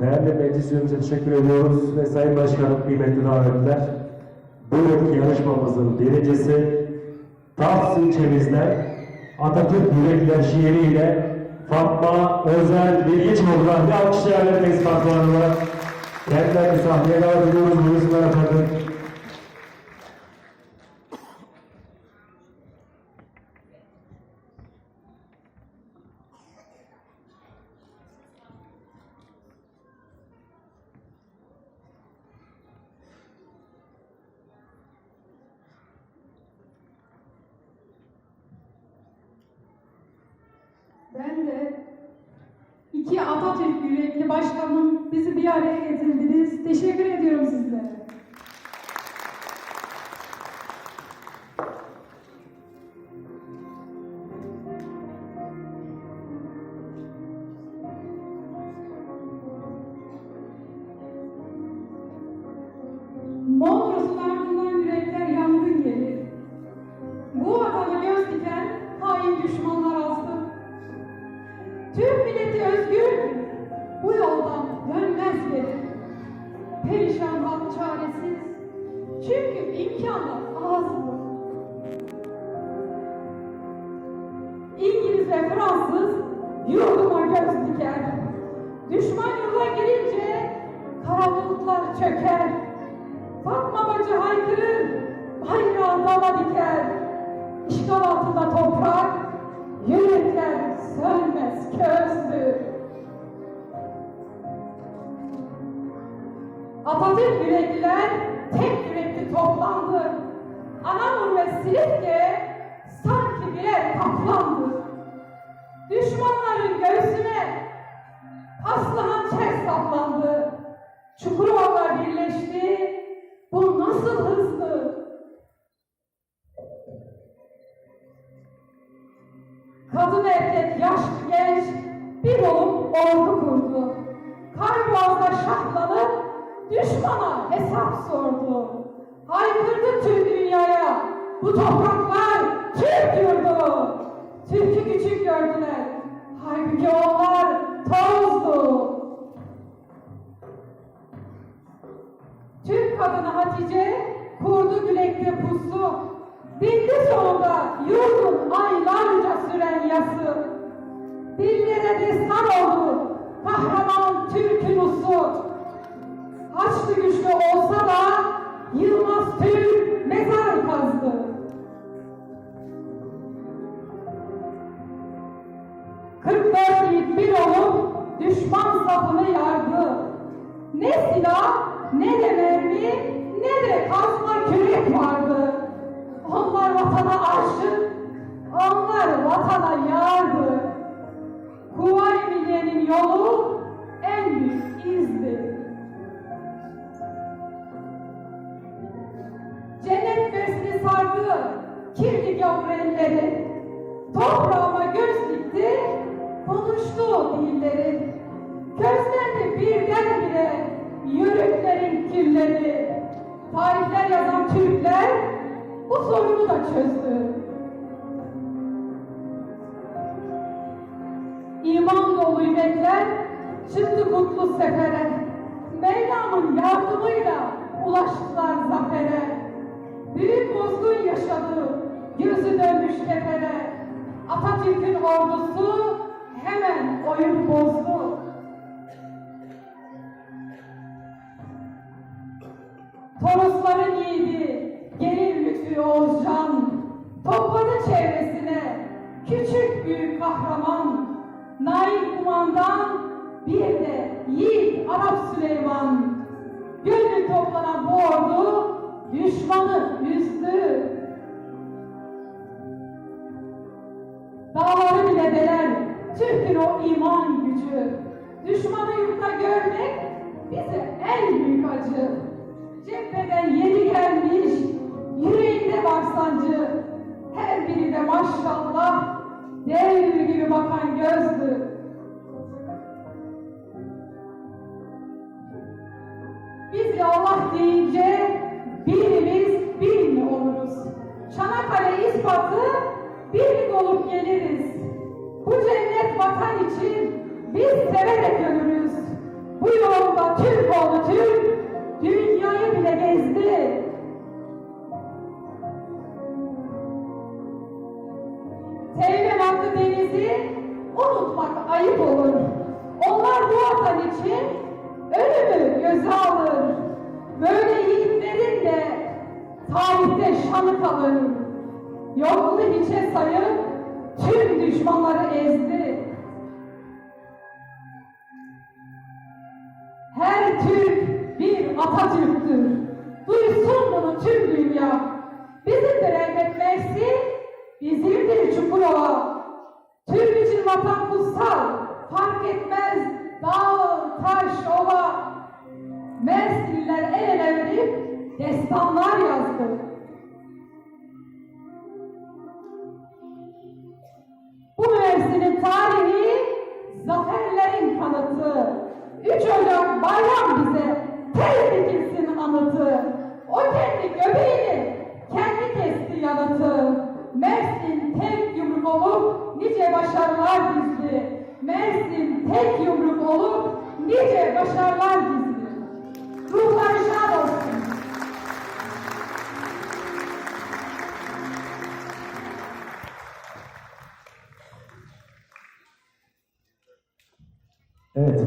Değerli meclis teşekkür ediyoruz ve Sayın Başkanım kıymetli davetler. Bu yılki yarışmamızın birincisi Tars ilçemizde Atatürk Yürekler şiiriyle Fatma Özel Bilgiçoğlu'na bir alkışlayalım meclis patronuna. Kendilerini sahneye davet ediyoruz. Buyursunlar efendim. De iki Atatürk yürekli başkanım bizi bir araya Türk milleti özgür, bu yoldan dönmez geri. Perişan halk çaresiz, çünkü imkanlar azdı. İngiliz ve Fransız yurduma göz diker. Düşman yurda girince kara bulutlar çöker. Fatma bacı haykırır, Atatürk yürekliler tek yürekli toplandı. Anamur ve Silifke sanki birer kaplandı. Düşmanların göğsüne paslı hançer saplandı. Çukurova'lar birleşti. Bu nasıl hızlı? Kadın erkek, yaşlı genç bir olup ordu kurdu. Düşmana hesap sordu. Haykırdı tüm dünyaya bu topraklar Türk yurdu. Türk'ü küçük gördüler. Halbuki onlar tozdu. Türk kadını Hatice kurdu gülekte pusu. Bitti sonunda yurdun aylarca süren yası. Dillere destan oldu kahraman Türk'ün usu. Haçlı güçlü olsa da Yılmaz Türk mezar kazdı. Kırk dört bir olup düşman safını yardı. Ne silah, ne de mermi, ne de kazma kürek vardı. Onlar vatana aşık, onlar vatana yardı. Kuvayi Milliye'nin yolu en büyük elleri. Toprağıma göz dikti, konuştu dilleri. Gözlendi birdenbire yörüklerin kirleri. Tarihler yazan Türkler bu sorunu da çözdü. İman dolu yürekler çıktı kutlu sefere. Mevlam'ın yardımıyla ulaştılar zafere. Büyük bozgun yaşadı, gözü dönmüş kefere. Atatürk'ün ordusu hemen oyun bozdu. Torosların yiğidi, gelir Lütfü Oğuzcan, topladı çevresine küçük büyük kahraman, Nail kumandan, bir de yiğit Arap Süleyman. Gönlü toplanan bu ordu düşmanı üzdü. Düşmanı yurtta görmek bize en büyük acı. Cepheden yeni gelmiş, yüreğinde var sancı. Her biri de maşallah dev gibi bakan gözdü. Biz Allah deyince birimiz bir mi oluruz? Çanakkale ispatı birlik olup geliriz. Bu cennet vatan için biz severek ölürüz. Bu yola Türk oldu Türk. Dünyayı bile gezdi. Tevbe vakti denizi unutmak ayıp olur. Onlar bu vatan için ölümü göze alır. Böyle yiğitlerin de tarihte şanı kalır. Yoklu hiçe sayıp tüm düşmanları ezdi. Atatürk'tür. Duysun bunu tüm dünya. Bizimdir elbet Mersi, bizimdir Çukurova. Türk için vatan kutsal, fark etmez dağ, taş, ova. Mersinliler el ele verip destanlar yazdı. Bu Mersin'in tarihi zaferlerin kanıtı. 3 Ocak bayram bize tez dikilsin anıtı. O kendi göbeğini kendi kesti yanıtı. Mersin tek yumruk olup nice başarılar dizdi. Mersin tek yumruk olup nice başarılar dizdi.